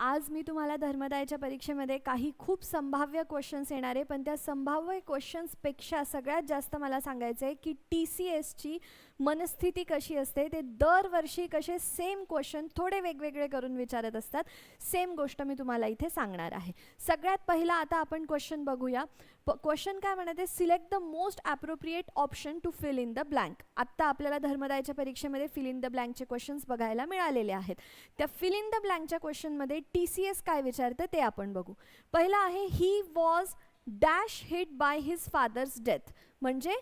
आज मी तुम्हाला धर्मदायच्या परीक्षेमध्ये काही खूप संभाव्य क्वेश्चन्स येणार आहे. पण त्या संभाव्य क्वेश्चन्सपेक्षा सगळ्यात जास्त मला सांगायचं आहे की टी सी एसची मनस्थिती कशी असते ते दरवर्षी कसे सेम क्वेश्चन थोडे वेगवेगळे करून विचारत असतात. सेम गोष्ट मी तुम्हाला इथे सांगणार आहे. सगळ्यात पहिला आता आपण क्वेश्चन बघूया. क्वेश्चन काय म्हणते select the most appropriate option to fill in the blank आत्ता आपल्याला धर्मदायच्या परीक्षेमध्ये फिल इन द ब्लँकचे क्वेश्चन्स बघायला मिळालेले आहेत. त्या फिल इन द ब्लँकच्या क्वेश्चनमध्ये टी सी एस काय विचारतं ते आपण बघू. पहिलं आहे he was dash hit by his father's death म्हणजे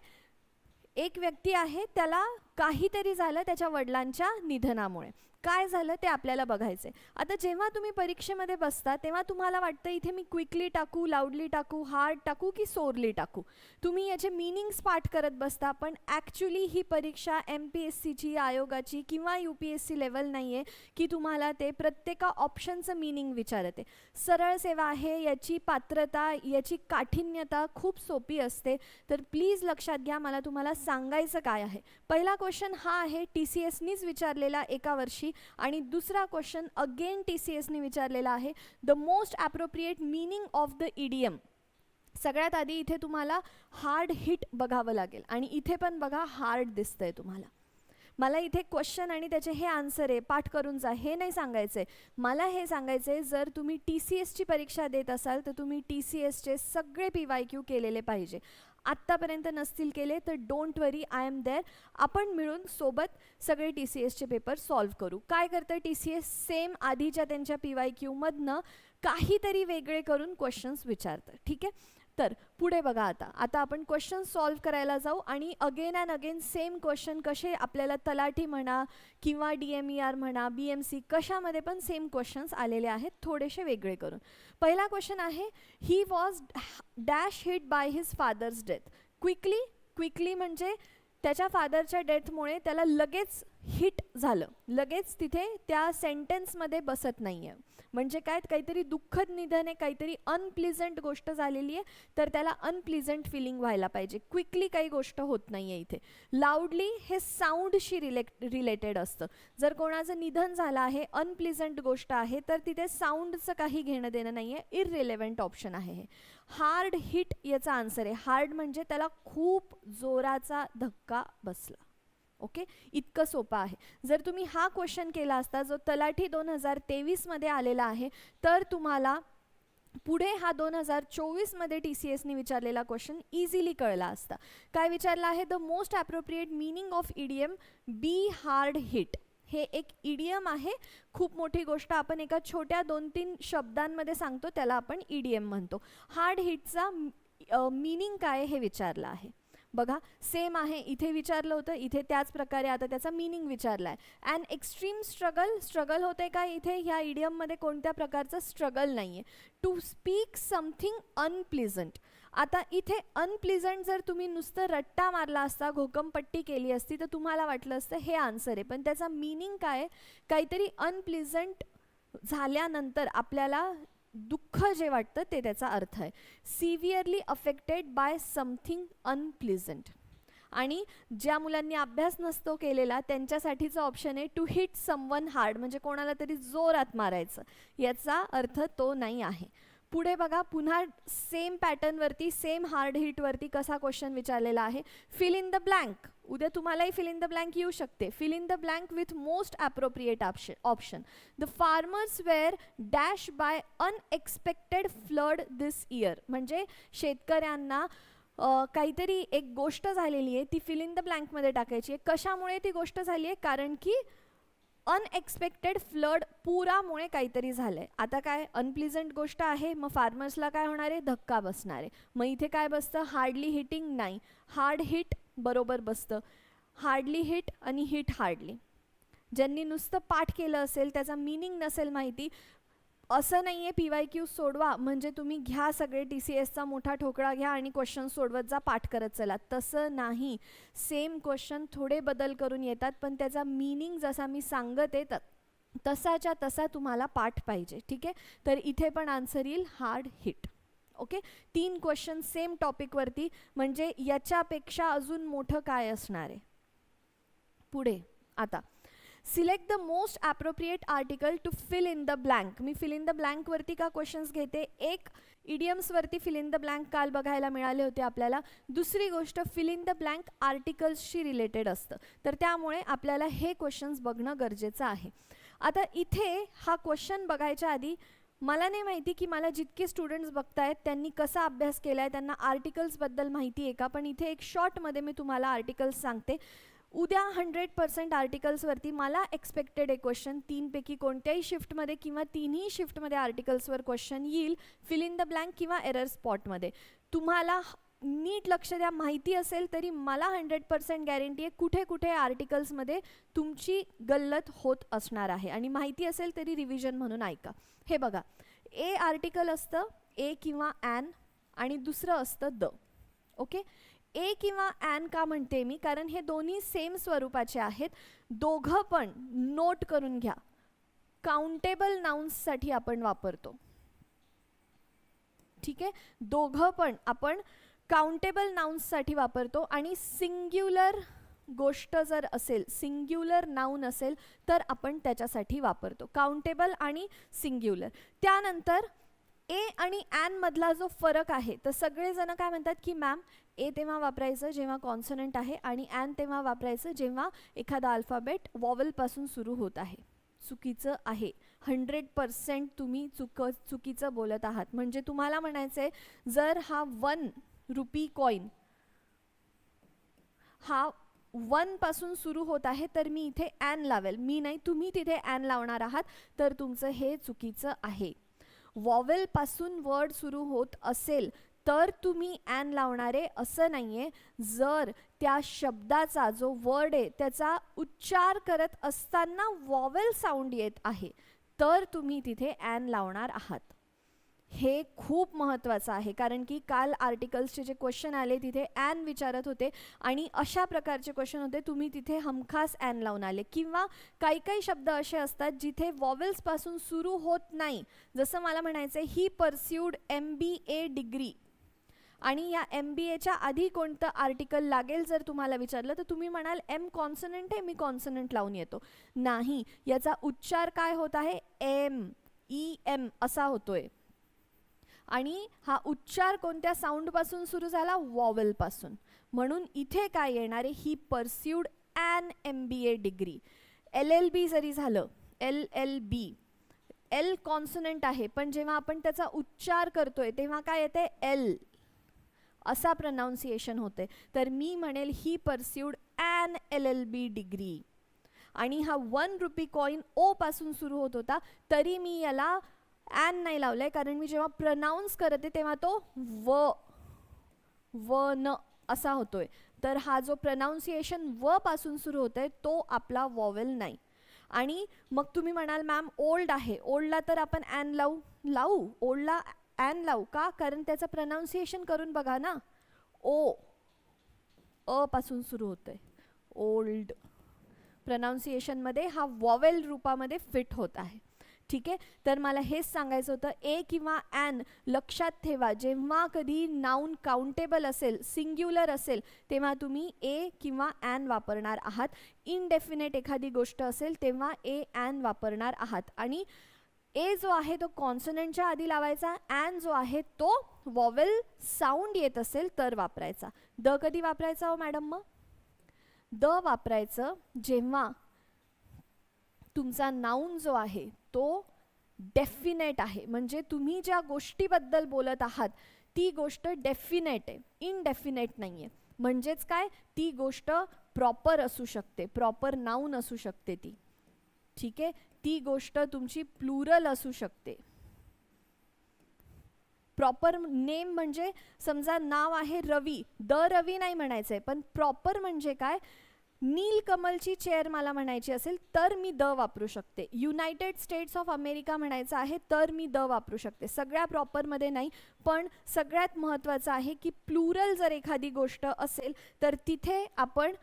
एक व्यक्ती आहे त्याला काहीतरी झालं त्याच्या वडिलांच्या निधनामुळे. काय झालं ते आपल्याला बघायचं आहे आता जेव्हा तुम्ही परीक्षेमध्ये बसता तेव्हा तुम्हाला वाटतं इथे मी क्विकली टाकू लाऊडली टाकू हार्ड टाकू की सोरली टाकू? तुम्ही याचे मिनिंग्स पाठ करत बसता पण ॲक्च्युली ही परीक्षा एम पी एस सीची आयोगाची किंवा U P S C level नाही आहे की तुम्हाला ते प्रत्येका ऑप्शनचं मिनिंग विचारते. सरळ सेवा आहे याची पात्रता याची काठिन्यता खूप सोपी असते. तर प्लीज लक्षात घ्या मला तुम्हाला सांगायचं काय आहे. पहिला क्वेश्चन हा आहे टी सी एसनीच विचारलेला एका वर्षी. आणि दुसरा क्वेश्चन अगेन टी सी एसने विचारलेला आहे. The most appropriate meaning of the idiom सगळ्यात आधी इथे तुम्हाला हार्ड हिट बघावं लागेल. आणि इथे पण बघा हार्ड दिसतंय तुम्हाला. मला इथे क्वेश्चन आणि त्याचे हे आन्सर आहे. पाठ करून जा. हे नाही सांगायचं आहे मला हे सांगायचं आहे जर तुम्ही टी सी एसची परीक्षा देत असाल तर तुम्ही टी सी एसचे सगळे पी वाय क्यू केलेले पाहिजे. आत्तापर्यंत नसतील केले तर don't worry I am there आपण मिळून सोबत सगळे टी सी एसचे पेपर सॉल्व्ह करू. काय करतं टी सी एस सेम आधीच्या त्यांच्या पी वाय क्यूमधनं काहीतरी वेगळे करून क्वेश्चन्स विचारतं ठीक आहे? तर पुढे बघा आता. आता आपण क्वेश्चन सॉल्व्ह करायला जाऊ आणि again and again same question कसे आपल्याला तलाठी म्हणा किंवा डी एम ई आर म्हणा बी एम सी कशामध्ये पण सेम क्वेश्चन्स आलेले आहेत थोडेसे वेगळे करून. पहिला क्वेश्चन आहे he was dash hit by his father's death quickly quickly म्हणजे त्याच्या फादरच्या डेथमुळे त्याला लगेच हिट झालं. लगेच तिथे त्या सेंटेन्समध्ये बसत नाही आहे म्हणजे काय काहीतरी दुःखद निधन आहे काहीतरी अनप्लिझंट गोष्ट झालेली आहे तर त्याला अनप्लिझंट फिलिंग व्हायला पाहिजे. क्विकली काही गोष्ट होत नाही आहे इथे. लाऊडली हे साऊंडशी रिलेट रिलेटेड असतं. जर कोणाचं निधन झालं आहे अनप्लिझंट गोष्ट आहे तर तिथे साऊंडचं काही घेणं देणं नाही आहे इररिलेव्हंट ऑप्शन आहे हे. हार्ड हिट याचा आन्सर आहे. हार्ड म्हणजे त्याला खूप जोराचा धक्का बसला. ओके? इतकं सोपं आहे. जर तुम्ही हा क्वेश्चन केला असता जो तलाठी दोन हजार तेवीसमध्ये आलेला आहे तर तुम्हाला पुढे हा दोन हजार चोवीसमध्ये टी सी एसने विचारलेला क्वेश्चन इझिली कळला असता. काय विचारला आहे? The most appropriate meaning of idiom be hard hit हे एक ईडीएम आहे. खूप मोठी गोष्ट आपण एका छोट्या दोन तीन शब्दांमध्ये सांगतो त्याला आपण ईडीएम म्हणतो. हार्ड हिटचा मिनिंग काय हे विचारलं आहे. बघा सेम आहे. इथे विचारलं होतं इथे त्याच प्रकारे आता त्याचा मिनिंग विचारला आहे अँड एक्स्ट्रीम स्ट्रगल स्ट्रगल होते का इथे? ह्या इडियममध्ये कोणत्या प्रकारचं स्ट्रगल नाही आहे टू स्पीक समथिंग अनप्लिझंट आता इथे अनप्लिझंट जर तुम्ही नुसतं रट्टा मारला असता घोकमपट्टी केली असती तर तुम्हाला वाटलं असतं हे आन्सर आहे. पण त्याचा मिनिंग काय काहीतरी अनप्लिझंट झाल्यानंतर आपल्याला दुःख जे वाटतं ते त्याचा अर्थ आहे. Severely affected by something unpleasant आणि ज्या मुलांनी अभ्यास नसतो केलेला त्यांच्यासाठीचं ऑप्शन आहे टू हिट समवन हार्ड म्हणजे कोणाला तरी जोरात मारायचं. याचा अर्थ तो नाही आहे. पुढे बघा पुन्हा सेम पॅटर्नवरती सेम हार्ड हिटवरती कसा क्वेश्चन विचारलेला आहे? फिल इन द ब्लँक उद्या तुम्हालाही फिल इन द ब्लँक येऊ शकते. Fill in the blank with most appropriate option option the farmers were dash by unexpected flood this year म्हणजे शेतकऱ्यांना काहीतरी एक गोष्ट झालेली आहे ती फिल इन द ब्लँकमध्ये टाकायची आहे. कशामुळे ती गोष्ट झाली आहे? कारण की अनएक्सपेक्टेड फ्लड पुरामुळे काहीतरी झालं आहे आता काय अनप्लिझंट गोष्ट आहे मग फार्मर्सला काय होणार आहे? धक्का बसणार आहे. मग इथे काय बसतं? हार्डली हिटिंग नाही हार्ड हिट बरोबर बसतं. हार्डली हिट आणि हिट हार्डली. ज्यांनी नुसतं पाठ केलं असेल त्याचा मिनिंग नसेल माहिती असं नाही आहे पी वाय क्यू सोडवा म्हणजे तुम्ही घ्या सगळे टी सी एसचा मोठा ठोकळा घ्या आणि क्वेश्चन सोडवत जा पाठ करत चला. तसं नाही. सेम क्वेश्चन थोडे बदल करून येतात पण त्याचा मिनिंग जसा मी सांगत आहे त तसाच्या तसा तुम्हाला पाठ पाहिजे. ठीक आहे? तर इथे पण आन्सर येईल हार्ड हिट. ओके? तीन क्वेश्चन सेम टॉपिकवरती म्हणजे याच्यापेक्षा अजून मोठं काय असणार आहे? पुढे. आता. Select the most appropriate article to fill in the blank me fill in the ब्लँकवरती का क्वेश्चन्स घेते? एक इडियम्सवरती फिल इन द ब्लँक काल बघायला मिळाले होते आपल्याला. दुसरी गोष्ट फिल इन द ब्लँक आर्टिकल्सशी रिलेटेड असतं. तर त्यामुळे आपल्याला हे क्वेश्चन्स बघणं गरजेचं आहे. आता इथे हा क्वेश्चन बघायच्या आधी मला नाही माहिती की मला जितके स्टुडंट्स बघतायत त्यांनी कसा अभ्यास केला आहे त्यांना आर्टिकल्सबद्दल माहिती आहे का? पण इथे एक शॉर्टमध्ये मी तुम्हाला आर्टिकल्स सांगते. उद्या हंड्रेड पर्सेंट आर्टिकल्सवरती मला एक्सपेक्टेड आहे क्वेश्चन तीनपैकी कोणत्याही शिफ्टमध्ये किंवा तिन्ही शिफ्टमध्ये आर्टिकल्सवर क्वेश्चन येईल. फिल इन द ब्लँक किंवा एरर स्पॉटमध्ये तुम्हाला नीट लक्ष द्या माहिती असेल तरी मला हंड्रेड पर्सेंट गॅरंटी आहे कुठे कुठे आर्टिकल्समध्ये तुमची गल्लत होत असणार आहे. आणि माहिती असेल तरी रिव्हिजन म्हणून ऐका. हे बघा ए आर्टिकल असतं ए किंवा ॲन आणि दुसरं असतं द. ओके? ए किंवा ॲन का म्हणते मी? कारण हे दोन्ही सेम स्वरूपाचे आहेत. दोघं पण नोट करून घ्या. काउंटेबल नाउन्ससाठी आपण वापरतो. ठीक आहे? दोघं पण आपण काउंटेबल नाउन्ससाठी वापरतो आणि सिंग्युलर गोष्ट जर असेल सिंग्युलर नाऊन असेल तर आपण त्याच्यासाठी वापरतो. काउंटेबल आणि सिंग्युलर त्यानंतर ए आणि ॲनमधला जो फरक आहे तर सगळेजण काय म्हणतात की मॅम ए तेव्हा वापरायचं जेव्हा कॉन्सनंट आहे आणि ॲन तेव्हा वापरायचं जेव्हा एखादा अल्फाबेट वॉवलपासून सुरू होत आहे. चुकीचं आहे. हंड्रेड पर्सेंट तुम्ही चुक चुकीचं बोलत आहात. म्हणजे तुम्हाला म्हणायचं आहे जर हा वन रुपी कॉईन हा वनपासून सुरू होत आहे तर मी इथे ॲन लावेल. मी नाही तुम्ही तिथे ॲन लावणार आहात तर तुमचं हे चुकीचं आहे. वॉवेलपासून वर्ड सुरू होत असेल तर तुम्ही ॲन लावणारे असं नाही आहे जर त्या शब्दाचा जो वर्ड आहे त्याचा उच्चार करत असताना वॉवेल साऊंड येत आहे तर तुम्ही तिथे ॲन लावणार आहात. हे खूप महत्त्वाचं आहे. कारण की काल आर्टिकल्सचे जे क्वेश्चन आले तिथे ॲन विचारत होते आणि अशा प्रकारचे क्वेश्चन होते तुम्ही तिथे हमखास ॲन लावून आले. किंवा काही काही शब्द असे असतात जिथे वॉवेल्सपासून सुरू होत नाही. जसं मला म्हणायचं आहे ही pursued M B A degree आणि या एम बी एच्या आधी कोणतं आर्टिकल लागेल जर तुम्हाला विचारलं तर तुम्ही म्हणाल एम कॉन्सनंट आहे मी कॉन्सनंट लावून येतो. नाही. याचा उच्चार काय होत आहे? एम ई एम असा होतोय. आणि हा उच्चार कोणत्या साऊंडपासून सुरू झाला? वॉवेलपासून म्हणून इथे काय येणार आहे he pursued an M B A degree L L B जरी झालं L L B L consonant आहे पण जेव्हा आपण त्याचा उच्चार करतोय तेव्हा काय येते? एल असा प्रनाऊन्सिएशन होते. तर मी म्हणेल he pursued an L L B degree आणि हा वन रुपी कॉईन ओ पासून सुरू होत होता तरी मी याला ॲन नाही लावलं आहे कारण मी जेव्हा प्रनाऊन्स करते तेव्हा तो व व न असा होतो आहे तर हा जो प्रनाऊन्सिएशन व पासून सुरू आहे तो आपला वॉवेल नाही. आणि मग तुम्ही म्हणाल मॅम ओल्ड आहे. ओल्डला तर आपण ॲन लावू लावू. ओल्डला ॲन लावू का? कारण त्याचं प्रनाऊन्सिएशन करून बघा ना. ओ अ पासून सुरू आहे ओल्ड प्रनाऊन्सिएशनमध्ये हा वॉवेल रूपामध्ये फिट होत आहे. ठीक आहे? तर मला हेच सांगायचं होतं ए किंवा ॲन लक्षात ठेवा जेव्हा कधी नाऊन काउंटेबल असेल सिंग्युलर असेल तेव्हा तुम्ही ए किंवा ॲन वापरणार आहात. इनडेफिनेट एखादी गोष्ट असेल तेव्हा ए ॲन वापरणार आहात. आणि ए जो आहे तो कॉन्सनंटच्या आधी लावायचा ॲन जो आहे तो वॉवेल साऊंड येत असेल तर वापरायचा. द कधी वापरायचा हो मॅडम मग? द वापरायचं जेव्हा तुमचा नाऊन जो आहे तो डेफिनेट आहे. म्हणजे तुम्ही ज्या गोष्टीबद्दल बोलत आहात ती गोष्ट डेफिनेट आहे. इनडेफिनेट नाही आहे म्हणजेच काय? ती गोष्ट प्रॉपर असू शकते. प्रॉपर नाऊन असू शकते ती. ठीक आहे? ती गोष्ट तुमची प्लुरल असू शकते. प्रॉपर नेम म्हणजे समजा नाव आहे रवी. द रवी नाही म्हणायचं आहे पण प्रॉपर म्हणजे काय? नीलकमलची चेअर मला म्हणायची असेल तर मी द वापरू शकते. युनायटेड स्टेट्स ऑफ अमेरिका म्हणायचं आहे तर मी द वापरू शकते. सगळ्या प्रॉपरमध्ये नाही पण सगळ्यात महत्त्वाचं आहे की प्लुरल जर एखादी गोष्ट असेल तर तिथे आपण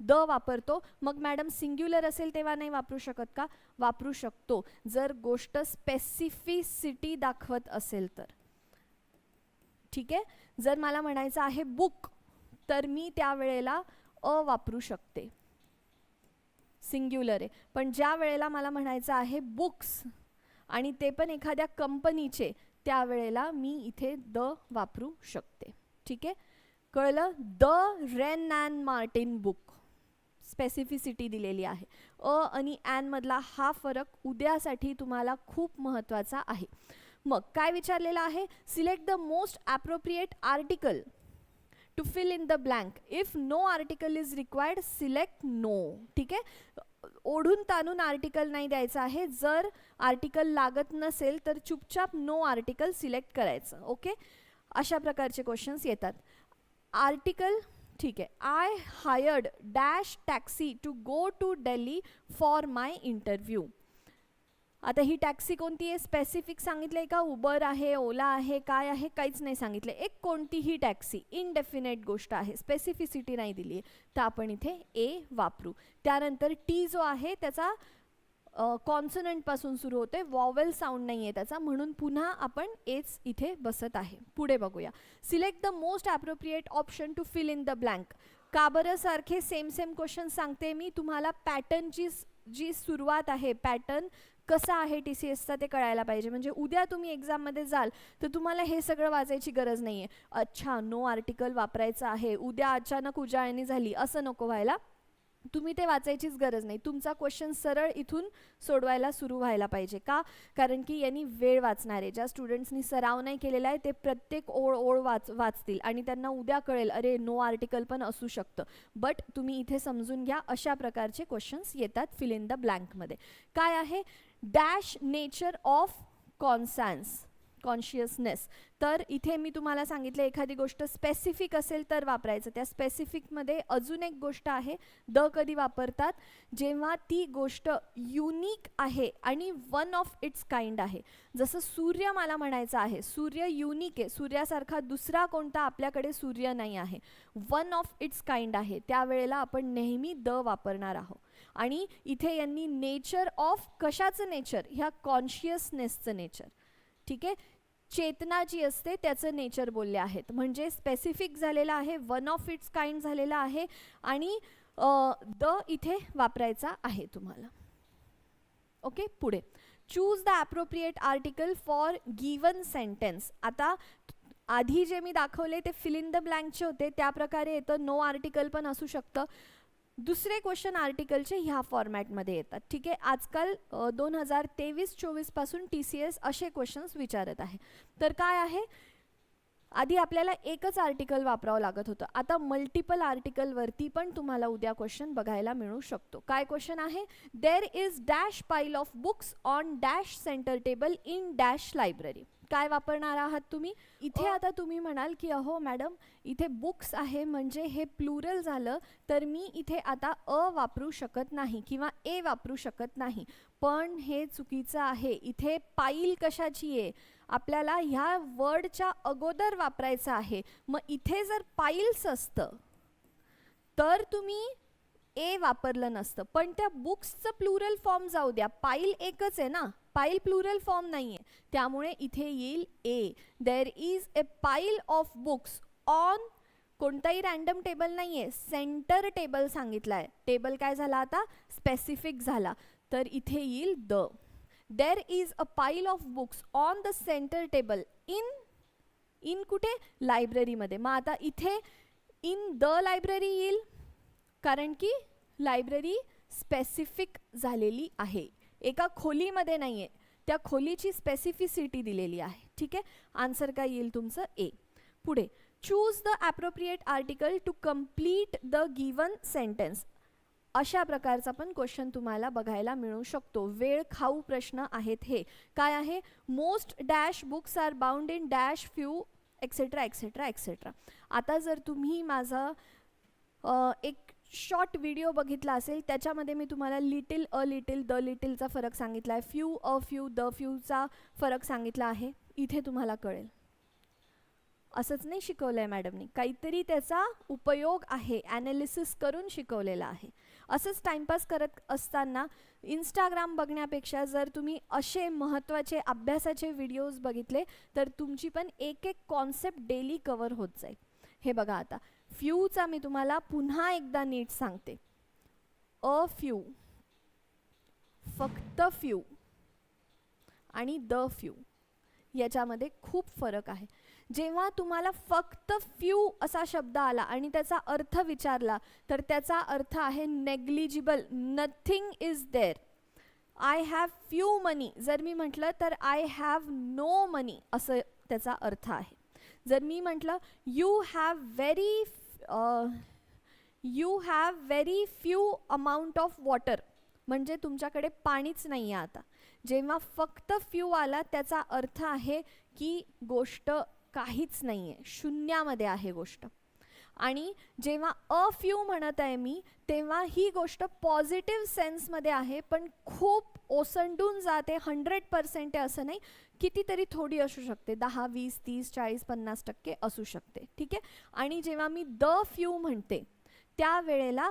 द वापरतो. मग मॅडम सिंग्युलर असेल तेव्हा नाही वापरू शकत का? वापरू शकतो. जर गोष्ट स्पेसिफिसिटी दाखवत असेल तर. ठीक आहे? जर मला म्हणायचं आहे बुक तर मी त्यावेळेला अ वापरू शकते. सिंग्युलर आहे. पण ज्या वेळेला मला म्हणायचं आहे बुक्स आणि ते पण एखाद्या कंपनीचे त्यावेळेला मी इथे द वापरू शकते. ठीक आहे? कळलं? The rain and Martin book specificity दिलेली आहे. अ आणि ॲनमधला हा फरक उद्यासाठी तुम्हाला खूप महत्त्वाचा आहे. मग काय विचारलेलं आहे? Select the most appropriate article to fill in the blank if no article is required select no ठीक आहे? ओढून ताणून आर्टिकल नाही द्यायचं आहे. जर आर्टिकल लागत नसेल तर चुपचाप नो आर्टिकल सिलेक्ट करायचं. ओके अशा प्रकारचे क्वेश्चन्स येतात. आर्टिकल ठीक आहे. I hired dash taxi to go to Delhi for my interview आता ही टॅक्सी कोणती आहे? स्पेसिफिक सांगितलं आहे का? उबर आहे ओला आहे काय आहे? काहीच नाही सांगितलं एक कोणतीही टॅक्सी इनडेफिनेट गोष्ट आहे. स्पेसिफिसिटी नाही दिली आहे. तर आपण इथे ए वापरू. त्यानंतर टी जो आहे त्याचा कॉन्सनंटपासून सुरू होते वॉवेल साऊंड नाही आहे त्याचा. म्हणून पुन्हा आपण एच इथे बसत आहे. पुढे बघूया. Select the most appropriate option to fill in the blank का बरं सारखे सेम सेम क्वेश्चन सांगते मी. तुम्हाला पॅटर्नची जी सुरुवात आहे पॅटर्न कसा आहे टी सी एसचा ते कळायला पाहिजे. म्हणजे उद्या तुम्ही एक्झाममध्ये जाल तर तुम्हाला हे सगळं वाचायची गरज नाही आहे अच्छा नो आर्टिकल वापरायचं आहे. उद्या अचानक उजाळणी झाली असं नको व्हायला. तुम्ही ते वाचायचीच गरज नाही. तुमचा क्वेश्चन सरळ इथून सोडवायला सुरू व्हायला पाहिजे. का? कारण की यांनी वेळ वाचणार आहे. ज्या स्टुडंट्सनी सराव नाही केलेला आहे ते प्रत्येक ओळ ओळ वाच वाचतील आणि त्यांना उद्या कळेल अरे नो आर्टिकल पण असू शकतं. बट तुम्ही इथे समजून घ्या अशा प्रकारचे क्वेश्चन्स येतात फिल इन द ब्लँकमध्ये काय आहे? Dash nature of conscience consciousness. तर इथे मी तुम्हाला सांगितलं एखादी गोष्ट स्पेसिफिक असेल तर वापरायचं. त्या स्पेसिफिकमध्ये अजून एक गोष्ट आहे द कधी वापरतात? जेव्हा ती गोष्ट युनिक आहे आणि वन ऑफ इट्स काइंड आहे. जसं सूर्य मला म्हणायचं आहे सूर्य युनिक आहे सूर्यासारखा दुसरा कोणता आपल्याकडे सूर्य नाही आहे. वन ऑफ इट्स काइंड आहे त्यावेळेला आपण नेहमी द वापरणार आहोत. आणि इथे यांनी नेचर ऑफ कशाचं नेचर ह्या कॉन्शियसनेसचं नेचर ठीक आहे? चेतना जी असते त्याचं नेचर बोलले आहेत. म्हणजे स्पेसिफिक झालेलं आहे वन ऑफ इट्स काइंड झालेला आहे आणि द इथे वापरायचा आहे तुम्हाला. ओके? पुढे. Choose the appropriate article for given sentence आता आधी जे मी दाखवले ते फिल इन द ब्लँकचे होते. त्या प्रकारे येतं. नो आर्टिकल पण असू शकतं. दुसरे क्वेश्चन आर्टिकलचे ह्या फॉर्मॅटमध्ये येतात. ठीक आहे? आजकाल दोन हजार तेवीस चोवीसपासून टी सी एस असे क्वेश्चन्स विचारत आहे. तर काय आहे? आधी आपल्याला एकच आर्टिकल वापरावं लागत होतं. आता मल्टिपल आर्टिकलवरती पण तुम्हाला उद्या क्वेश्चन बघायला मिळू शकतो. काय क्वेश्चन आहे? There is dash pile of books on dash centre table in dash library काय वापरणार आहात तुम्ही? इथे आता तुम्ही म्हणाल की अहो मॅडम इथे बुक्स आहे म्हणजे हे प्लुरल झालं तर मी इथे आता अ वापरू शकत नाही किंवा ए वापरू शकत नाही. पण हे चुकीचं आहे. इथे पाईल कशाची आहे? आपल्याला ह्या वर्डच्या अगोदर वापरायचं आहे. मग इथे जर पाईल्स असतं तर तुम्ही ए वापरलं नसतं. पण त्या बुक्सचं प्लुरल फॉर्म जाऊ द्या. पाईल एकच आहे ना? पाईल प्लुरल फॉर्म नाही आहे त्यामुळे इथे येईल ए there is a pile of books on कोणताही रँडम टेबल नाही आहे सेंटर टेबल सांगितला आहे टेबल काय झाला आता स्पेसिफिक झाला तर इथे येईल the there is a pile of books on the centre table in in कुठे लायब्ररीमध्ये मग आता इथे इन द लायब्ररी येईल कारण की लायब्ररी स्पेसिफिक झालेली आहे एका खोलीमध्ये नाही आहे त्या खोलीची स्पेसिफिसिटी दिलेली आहे. ठीक आहे? आन्सर काय येईल तुमचं? ए पुढे. Choose the appropriate article to complete the given sentence अशा प्रकारचा पण क्वेश्चन तुम्हाला बघायला मिळू शकतो. वेळ खाऊ प्रश्न आहेत हे. काय आहे? Most dash books are bound in dash few etcetera etcetera etcetera आता जर तुम्ही माझं एक शॉर्ट व्हिडिओ बघितला असेल त्याच्यामध्ये मी तुम्हाला लिटिल अ लिटिल द लिटिलचा फरक सांगितला आहे. फ्यू अ फ्यू द फ्यूचा फरक सांगितला आहे. इथे तुम्हाला कळेल. असंच नाही शिकवलं आहे मॅडमनी काहीतरी त्याचा उपयोग आहे ॲनालिसिस करून शिकवलेला आहे. असंच टाईमपास करत असताना इंस्टाग्राम बघण्यापेक्षा जर तुम्ही असे महत्त्वाचे अभ्यासाचे व्हिडिओज बघितले तर तुमची पण एक एक कॉन्सेप्ट डेली कवर होत जाईल. हे बघा आता. फ्यूचा मी तुम्हाला पुन्हा एकदा नीट सांगते. अ फ्यू फक्त फ्यू आणि द फ्यू याच्यामध्ये खूप फरक आहे. जेव्हा तुम्हाला फक्त फ्यू असा शब्द आला आणि त्याचा अर्थ विचारला तर त्याचा अर्थ आहे negligible nothing is there I have few money जर मी म्हटलं तर आय हॅव नो मनी असं त्याचा अर्थ आहे. जर मी म्हटलं you have very you have very few amount of water म्हणजे तुमच्याकडे पाणीच नाही आहे आता. जेव्हा फक्त फ्यू आला त्याचा अर्थ आहे की गोष्ट काहीच नाही आहे शून्यामध्ये आहे गोष्ट. आणि जेव्हा अ फ्यू म्हणत आहे मी तेव्हा ही गोष्ट पॉझिटिव्ह सेन्समध्ये आहे पण खूप ओसंडून जाते हंड्रेड पर्सेंट आहे असं नाही. कितीतरी थोडी असू शकते. दहा वीस तीस चाळीस पन्नास टक्के असू शकते. ठीक आहे? आणि जेव्हा मी द फ्यू म्हणते त्यावेळेला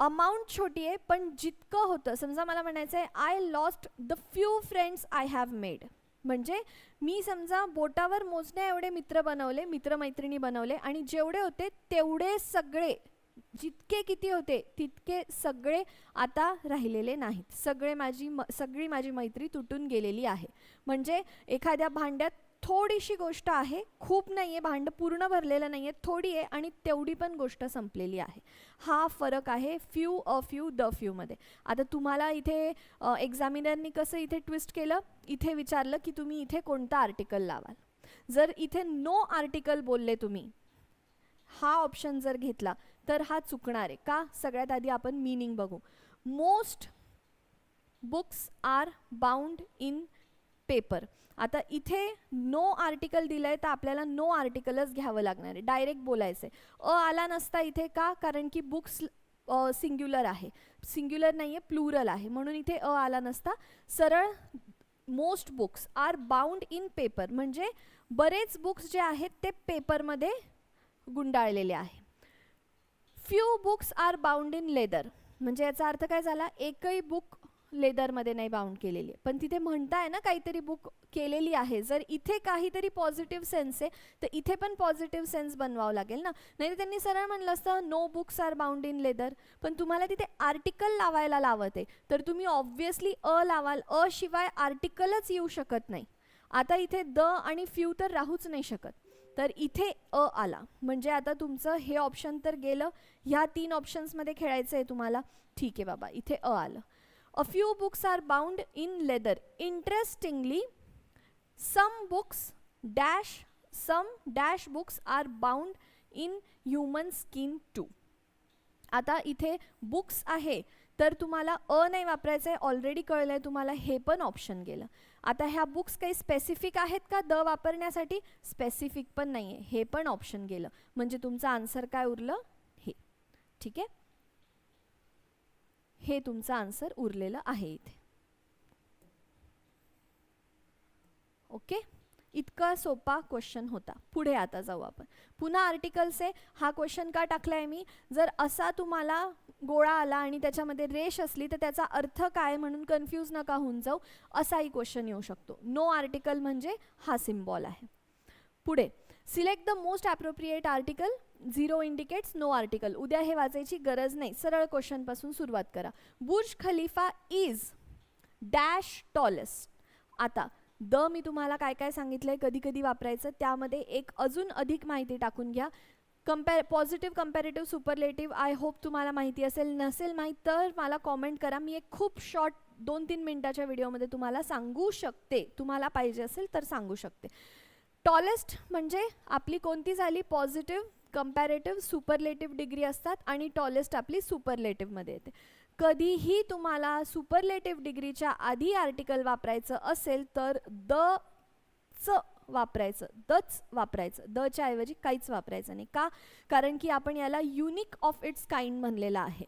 अमाऊंट छोटी आहे पण जितकं होतं समजा मला म्हणायचं आहे I lost the few friends I have made. म्हणजे मी समजा बोटावर मोजण्या एवढे मित्र बनवले मित्रमैत्रिणी बनवले आणि जेवढे होते तेवढे सगळे जितके किती होते तितके सगळे आता राहिलेले नाहीत. सगळे माझी म सगळी माझी मैत्री तुटून गेलेली आहे. म्हणजे एखाद्या भांड्यात थोडीशी गोष्ट आहे खूप नाही आहे भांडं पूर्ण भरलेलं नाही आहे थोडी आहे आणि तेवढी पण गोष्ट संपलेली आहे. हा फरक आहे फ्यू अ फ्यू द फ्यूमध्ये आता तुम्हाला इथे एक्झामिनरनी कसं इथे ट्विस्ट केलं? इथे विचारलं की तुम्ही इथे कोणता आर्टिकल लावाल? जर इथे नो आर्टिकल बोलले तुम्ही हा ऑप्शन जर घेतला तर हा चुकणार आहे. का? सगळ्यात आधी आपण मीनिंग बघू. Most books are bound in paper आता इथे नो आर्टिकल दिलं आहे तर आपल्याला नो आर्टिकलच घ्यावं लागणार आहे. डायरेक्ट बोलायचं आहे अ आला नसता इथे का? कारण की बुक्स सिंग्युलर आहे. सिंग्युलर नाही आहे प्लुरल आहे. म्हणून इथे अ आला नसता. सरळ most books are bound in paper म्हणजे बरेच बुक्स जे आहेत ते पेपरमध्ये गुंडाळलेले आहे. Few books are bound in leather म्हणजे याचा अर्थ काय झाला? एकही बुक लेदरमध्ये नाही बाउंड केलेली आहे. पण तिथे म्हणताय ना काहीतरी बुक केलेली आहे. जर इथे काहीतरी पॉझिटिव्ह सेन्स आहे तर इथे पण पॉझिटिव्ह सेन्स बनवावं लागेल ना? नाही तर त्यांनी सरळ म्हणलं असतं no books are bound in leather पण तुम्हाला तिथे आर्टिकल लावायला लावत आहे. तर तुम्ही ऑब्व्हियसली अ लावाल. अ शिवाय आर्टिकलच येऊ शकत नाही. आता इथे द आणि फ्यू तर राहूच नाही शकत. तर इथे अ आला. म्हणजे आता तुमचं हे ऑप्शन तर गेलं. ह्या तीन ऑप्शन्समध्ये खेळायचं आहे तुम्हाला. ठीक आहे बाबा इथे अ आलं. A few books are bound in leather interestingly some books dash some dash books are bound in human skin too आता इथे बुक्स आहे. तर तुम्हाला अ नाही वापरायचं आहे ऑलरेडी कळलं आहे तुम्हाला. हे पण ऑप्शन गेलं. आता ह्या बुक्स काही स्पेसिफिक आहेत का? द वापरण्यासाठी स्पेसिफिक पण नाही आहे हे पण ऑप्शन गेलं. म्हणजे तुमचं आन्सर काय उरलं? हे. ठीक आहे? हे तुमचं आन्सर उरलेलं आहे इथे. ओके इतका सोपा क्वेश्चन होता. पुढे आता जाऊ आपण. पुन्हा आर्टिकल्स आहे. हा क्वेश्चन का टाकला आहे मी? जर असा तुम्हाला गोळा आला आणि त्याच्यामध्ये रेष असली तर त्याचा अर्थ काय म्हणून कन्फ्यूज नका होऊन जाऊ असाही क्वेश्चन येऊ शकतो. नो आर्टिकल म्हणजे हा सिम्बॉल आहे. पुढे select the most appropriate article zero indicates no article उद्या हे वाचायची गरज नाही. सरळ क्वेश्चनपासून सुरुवात करा. Burj Khalifa is dash tallest आता द मी तुम्हाला काय काय सांगितलंय कधी कधी वापरायचं त्यामध्ये एक अजून अधिक माहिती टाकून घ्या. कंपॅ positive comparative superlative I hope तुम्हाला माहिती असेल नसेल माहीत तर मला कॉमेंट करा. मी एक खूप शॉर्ट दोन तीन मिनटाच्या व्हिडिओमध्ये तुम्हाला सांगू शकते. तुम्हाला पाहिजे असेल तर सांगू शकते. टॉलेस्ट म्हणजे आपली कोणती झाली? पॉझिटिव्ह कम्पॅरेटिव्ह सुपरलेटिव्ह डिग्री असतात आणि टॉलेस्ट आपली सुपरलेटिव्हमध्ये येते. कधीही तुम्हाला सुपरलेटिव्ह डिग्रीच्या आधी आर्टिकल वापरायचं असेल तर द च वापरायचं. दच वापरायचं. दच्या ऐवजी काहीच वापरायचं नाही. का? कारण की आपण याला युनिक ऑफ इट्स काइंड म्हणलेलं आहे.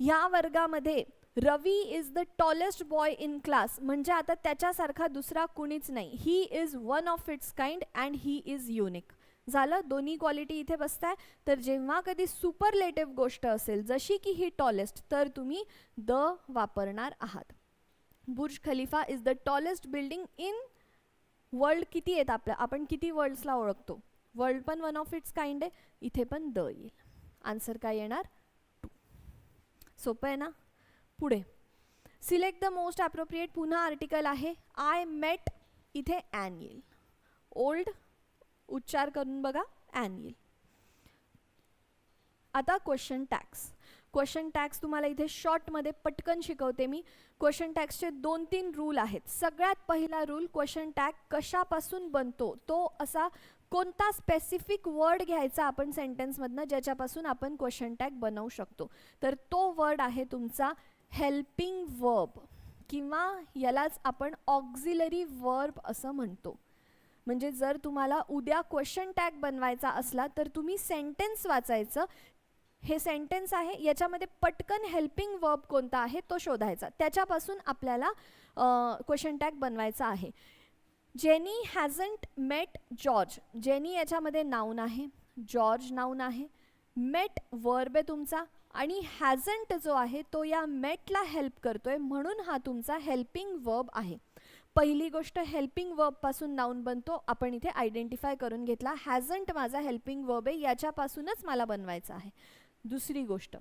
ह्या वर्गामध्ये Ravi is the tallest boy in class म्हणजे आता त्याच्यासारखा दुसरा कुणीच नाही. He is one of its kind and he is unique झालं? दोन्ही क्वालिटी इथे बसताय. तर जेव्हा कधी सुपरलेटिव्ह गोष्ट असेल जशी की ही टॉलेस्ट तर तुम्ही द वापरणार आहात. Burj Khalifa is the tallest building in world किती आहेत आपल्या? आपण किती वर्ल्ड्सला ओळखतो? वर्ल्ड पण वन ऑफ इट्स काइंड आहे इथे पण द येईल. आन्सर काय येणार? टू सोपं आहे ना? पुढे. सिलेक्ट द मोस्ट अप्रोप्रिएट पुन्हा आर्टिकल आहे. आय मेट इथे ॲन येईल. ओल्ड उच्चार करून बघा ॲन येईल. आता क्वेश्चन टॅक्स क्वेश्चन टॅक्स तुम्हाला इथे शॉर्टमध्ये पटकन शिकवते मी. क्वेश्चन टॅक्सचे दोन तीन रूल आहेत. सगळ्यात पहिला रूल क्वेश्चन टॅग कशापासून बनतो? तो असा कोणता स्पेसिफिक वर्ड घ्यायचा आपण सेंटेन्समधनं ज्याच्यापासून आपण क्वेश्चन टॅग बनवू शकतो? तर तो वर्ड आहे तुमचा हेल्पिंग वर्ब किंवा यालाच आपण ऑक्झिलरी वर्ब असं म्हणतो. म्हणजे जर तुम्हाला उद्या क्वेश्चन टॅग बनवायचा असला तर तुम्ही सेंटेन्स वाचायचं हे सेंटेन्स आहे याच्यामध्ये पटकन हेल्पिंग वर्ब कोणता आहे तो शोधायचा. त्याच्यापासून आपल्याला क्वेश्चन टॅग बनवायचा आहे. Jenny hasn't met George Jenny याच्यामध्ये नाऊन आहे जॉर्ज नाऊन आहे. मेट वर्ब आहे तुमचा आणि हॅझंट जो आहे तो या मेटला हेल्प करतोय म्हणून हा तुमचा हेल्पिंग वर्ब आहे. पहिली गोष्ट हेल्पिंग वर्बपासून नाऊन बनतो आपण इथे आयडेंटिफाय करून घेतला. हॅझंट माझा हेल्पिंग वर्ब आहे याच्यापासूनच मला बनवायचा आहे. दुसरी गोष्ट.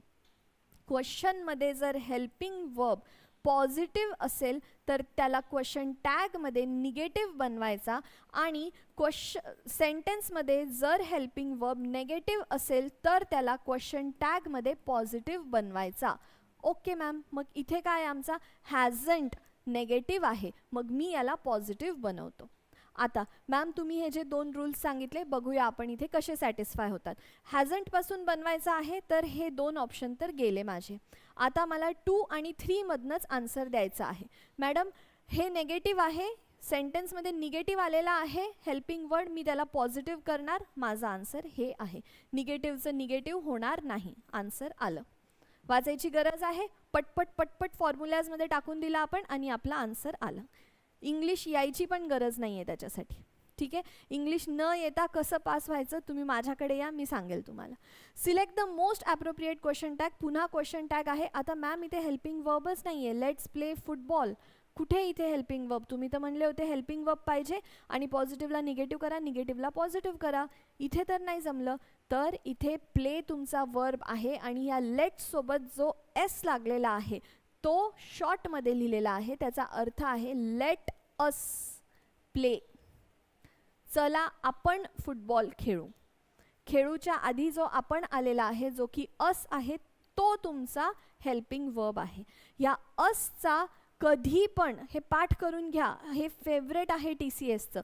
क्वेश्चनमध्ये जर हेल्पिंग वर्ब पॉझिटिव्ह असेल तर त्याला क्वेश्चन टॅगमध्ये निगेटिव्ह बनवायचा आणि क्वेश्च सेंटेन्समध्ये जर हेल्पिंग वर्ब नेगेटिव्ह असेल तर त्याला क्वेश्चन टॅगमध्ये पॉझिटिव्ह बनवायचा. ओके मॅम मग इथे काय आमचा? हॅझंट नेगेटिव्ह आहे. मग मी याला पॉझिटिव्ह बनवतो. आता मॅम तुम्ही हे जे दोन रूल्स सांगितले बघूया आपण इथे कसे सॅटिस्फाय होतात. हॅझंटपासून बनवायचं आहे तर हे दोन ऑप्शन तर गेले माझे. आता मला टू आणि थ्रीमधनंच आन्सर द्यायचा आहे. मॅडम हे नेगेटिव्ह आहे सेंटेन्समध्ये निगेटिव्ह आलेला आहे हेल्पिंग वर्ड मी त्याला पॉझिटिव्ह करणार माझा आन्सर हे आहे. निगेटिव्हचं निगेटिव्ह होणार नाही आन्सर आलं. वाचायची गरज आहे पटपट पटपट फॉर्म्युलाजमध्ये टाकून दिला आपण आणि आपला आन्सर आला. इंग्लिश यायची पण गरज नाही आहे त्याच्यासाठी. ठीक आहे? इंग्लिश न येता कसं पास व्हायचं तुम्ही माझ्याकडे या मी सांगेल तुम्हाला. Select the most appropriate question tag पुन्हा क्वेश्चन टॅग आहे. आता मॅम इथे हेल्पिंग वर्बच नाही आहे लेट्स प्ले फुटबॉल कुठे इथे हेल्पिंग वर्ब तुम्ही तर म्हणले होते हेल्पिंग वर्ब पाहिजे आणि पॉझिटिव्हला निगेटिव्ह करा निगेटिव्हला पॉझिटिव्ह करा. इथे तर नाही जमलं. तर इथे प्ले तुमचा वर्ब आहे आणि या लेट्ससोबत जो एस लागलेला आहे तो शॉर्टमध्ये लिहिलेला आहे त्याचा अर्थ आहे लेट अस प्ले चला आपण फुटबॉल खेळू. खेळूच्या आधी जो आपण आलेला आहे जो की अस आहे तो तुमचा हेल्पिंग वर्ब आहे. या असचा कधी पण हे पाठ करून घ्या हे फेवरेट आहे टी सी एसचं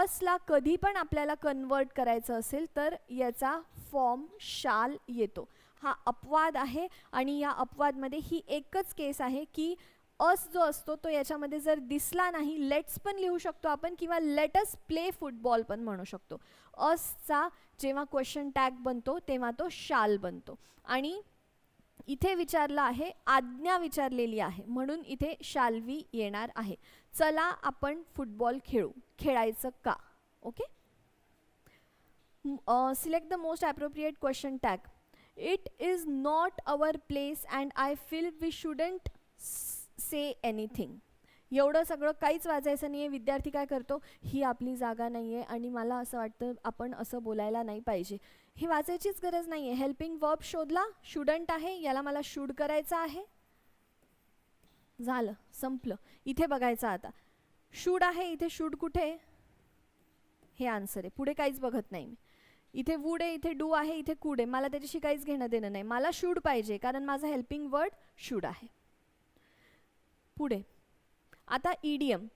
असला कधी पण आपल्याला कन्वर्ट करायचं असेल तर याचा फॉर्म शाल येतो. हा अपवाद आहे आणि या अपवादमध्ये ही एकच केस आहे की अस जो असतो तो याच्यामध्ये जर दिसला नाही लेट्स पण लिहू शकतो आपण किंवा लेटस प्ले फुटबॉल पण म्हणू शकतो. असचा जेव्हा क्वेश्चन टॅग बनतो तेव्हा तो शाल बनतो. आणि इथे विचारलं आहे आज्ञा विचारलेली आहे म्हणून इथे शालवी येणार आहे. चला आपण फुटबॉल खेळू. खेळायचं का? Okay select the most appropriate question tag it is not our place and I feel we shouldn't say anything एवढं सगळं काहीच वाचायचं नाही आहे विद्यार्थी काय करतो? ही आपली जागा नाही आहे आणि मला असं वाटतं आपण असं बोलायला नाही पाहिजे. हे वाचायचीच गरज नाही आहे हेल्पिंग वर्ब शोधला शुडंट आहे याला मला शूड करायचं आहे. झालं संपलं. इथे बघायचं आता. शूड आहे इथे शूड कुठे? हे आन्सर आहे. पुढे काहीच बघत नाही मी. इथे वूड आहे इथे डू आहे इथे कूड आहे. मला त्याच्याशी काहीच घेणं देणं नाही. मला शूड पाहिजे कारण माझं हेल्पिंग वर्ड शूड आहे. पुढे. आता ईडीएम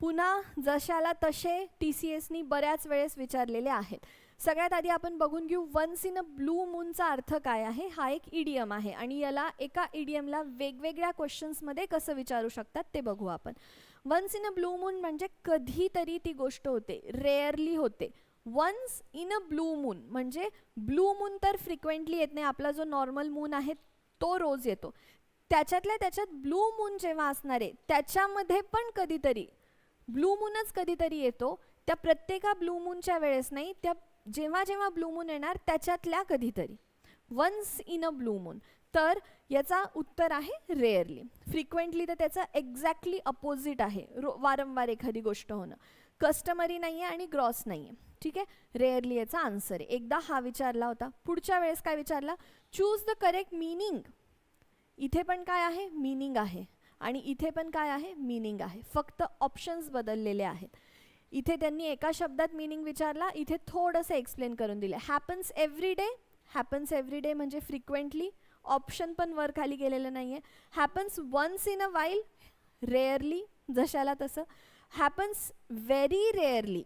पुन्हा जशाला तसे टी सी एसनी बऱ्याच वेळेस विचारलेले आहेत. सगळ्यात आधी आपण बघून घेऊ वन्स इन अ ब्लू मूनचा अर्थ काय आहे? हा एक ईडीएम आहे. आणि याला एका ईडीएमला वेगवेगळ्या क्वेश्चन्समध्ये कसं विचारू शकतात ते बघू आपण. Once in a blue moon म्हणजे कधीतरी ती गोष्ट होते. रेअरली होते. Once in a blue moon म्हणजे ब्लू मून तर फ्रिक्वेंटली येत नाही. आपला जो नॉर्मल मून आहे तो रोज येतो. त्याच्यातल्या त्याच्यात ब्लू मून जेव्हा असणार आहे त्याच्यामध्ये पण कधीतरी ब्लू मूनच कधीतरी येतो. त्या प्रत्येका ब्लू मूनच्या वेळेस नाही त्या जेव्हा जेव्हा ब्लू मून येणार त्याच्यातल्या कधीतरी. Once in a blue moon तर याचा उत्तर आहे रेअरली फ्रिक्वेंटली तर त्याचा एक्झॅक्टली अपोजिट आहे. रो वारंवार एखादी गोष्ट होणं. कस्टमरी नाही आहे आणि ग्रॉस नाही आहे ठीक आहे? रेअरली याचा आन्सर आहे. एकदा हा विचारला होता. पुढच्या वेळेस काय विचारला? चूज द करेक्ट मिनिंग इथे पण काय आहे? मिनिंग आहे. आणि इथे पण काय आहे? मिनिंग आहे. फक्त ऑप्शन्स बदललेले आहेत. इथे त्यांनी एका शब्दात मिनिंग विचारला. इथे थोडंसं एक्सप्लेन करून दिलं. Happens every day happens every day म्हणजे फ्रिक्वेंटली ऑप्शन पण वर खाली गेलेलं नाही आहे happens once in a while rarely जशाला तसं. हॅपन्स व्हेरी रेअरली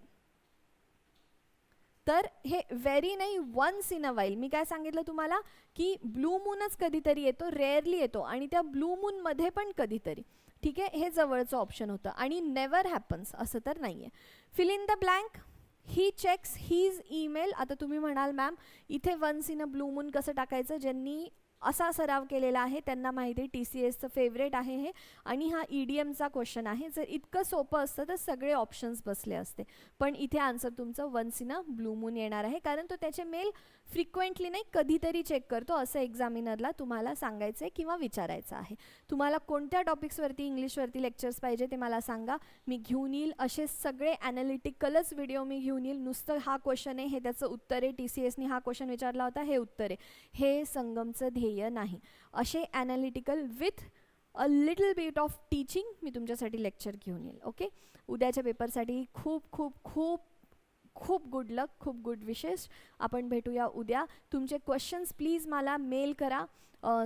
तर हे व्हेरी नाही वन्स इन अ वाईल मी काय सांगितलं तुम्हाला? की ब्लू मूनच कधीतरी येतो रेअरली येतो आणि त्या ब्लू मूनमध्ये पण कधीतरी. ठीक आहे? हे जवळचं ऑप्शन होतं आणि नेवर हॅपन्स असं तर नाही आहे fill in the blank he checks his email आता तुम्ही म्हणाल मॅम इथे once in a blue moon कसं टाकायचं? ज्यांनी असा सराव केलेला आहे. त्यांना माहिती आहे टी सी एसचं फेवरेट आहे हे आणि हा ई डी एमचा क्वेश्चन आहे. जर इतकं सोपं असतं तर सगळे ऑप्शन्स बसले असते. पण इथे आन्सर तुमचं once in a blue moon येणार आहे. कारण तो त्याचे मेल फ्रिक्वेंटली नाही कधीतरी चेक करतो. असं एक्झामिनरला तुम्हाला सांगायचं आहे किंवा विचारायचं आहे. तुम्हाला कोणत्या टॉपिक्सवरती इंग्लिशवरती लेक्चर्स पाहिजे ते मला सांगा. मी घेऊन येईल. असे सगळे ॲनालिटिकलच व्हिडिओ मी घेऊन येईल. नुसतं हा क्वेश्चन आहे हे त्याचं उत्तर आहे. टी सी एसनी हा क्वेश्चन विचारला होता हे उत्तर आहे. हे संगमचं ध्येय ध्येय नाही. असे analytical with a little bit of teaching मी तुमच्यासाठी लेक्चर घेऊन येईल ओके उद्याच्या पेपरसाठी खूप खूप खूप खूप गुड लक खूप गुड विशेष आपण भेटूया उद्या. तुमचे क्वेश्चन्स प्लीज मला मेल करा.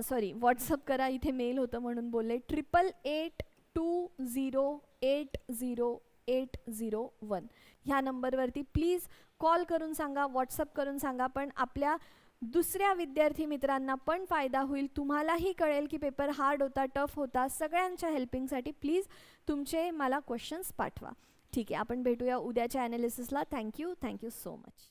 सॉरी व्हॉट्सअप करा. इथे मेल होतं म्हणून बोलले. Triple eight two zero eight zero eight zero one ह्या नंबरवरती प्लीज कॉल करून सांगा व्हॉट्सअप करून सांगा. पण आपल्या दुसऱ्या विद्यार्थी मित्रांना पण फायदा होईल. तुम्हालाही कळेल की पेपर हार्ड होता टफ होता. सगळ्यांच्या हेल्पिंगसाठी प्लीज तुमचे मला क्वेश्चन्स पाठवा. ठीक आहे आपण भेटूया उद्याच्या ॲनालिसिसला thank you thank you so much